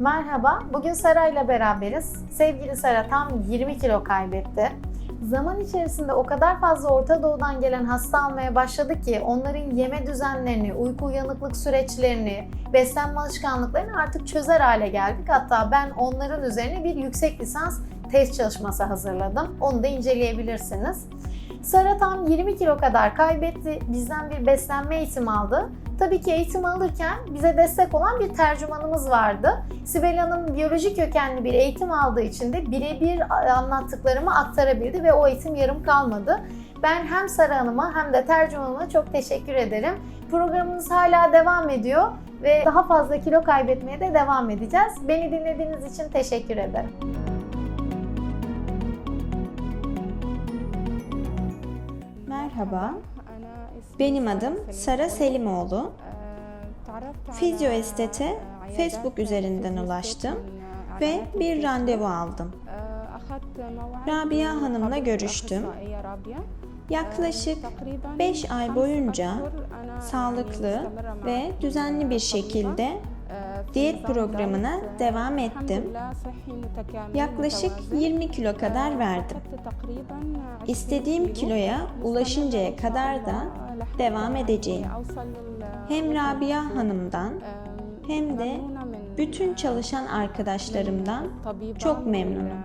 Merhaba, bugün Sara ile beraberiz. Sevgili Sara tam 20 kilo kaybetti. Zaman içerisinde o kadar fazla Orta Doğu'dan gelen hasta almaya başladı ki onların yeme düzenlerini, uyku uyanıklık süreçlerini, beslenme alışkanlıklarını artık çözer hale geldik. Hatta ben onların üzerine bir yüksek lisans test çalışması hazırladım. Onu da inceleyebilirsiniz. Sara tam 20 kilo kadar kaybetti. Bizden bir beslenme eğitimi aldı. Tabii ki eğitim alırken bize destek olan bir tercümanımız vardı. Sibel Hanım biyoloji kökenli bir eğitim aldığı için de birebir anlattıklarımı aktarabildi ve o eğitim yarım kalmadı. Ben hem Sara Hanım'a hem de tercümanıma çok teşekkür ederim. Programımız hala devam ediyor ve daha fazla kilo kaybetmeye de devam edeceğiz. Beni dinlediğiniz için teşekkür ederim. Merhaba, benim adım Sara Selimoğlu. Fizyoestete Facebook üzerinden ulaştım ve bir randevu aldım. Rabia Hanım'la görüştüm. Yaklaşık 5 ay boyunca sağlıklı ve düzenli bir şekilde diyet programına devam ettim. Yaklaşık 20 kilo kadar verdim. İstediğim kiloya ulaşıncaya kadar da devam edeceğim. Hem Rabia Hanım'dan hem de bütün çalışan arkadaşlarımdan çok memnunum.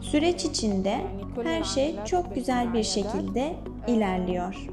Süreç içinde her şey çok güzel bir şekilde ilerliyor.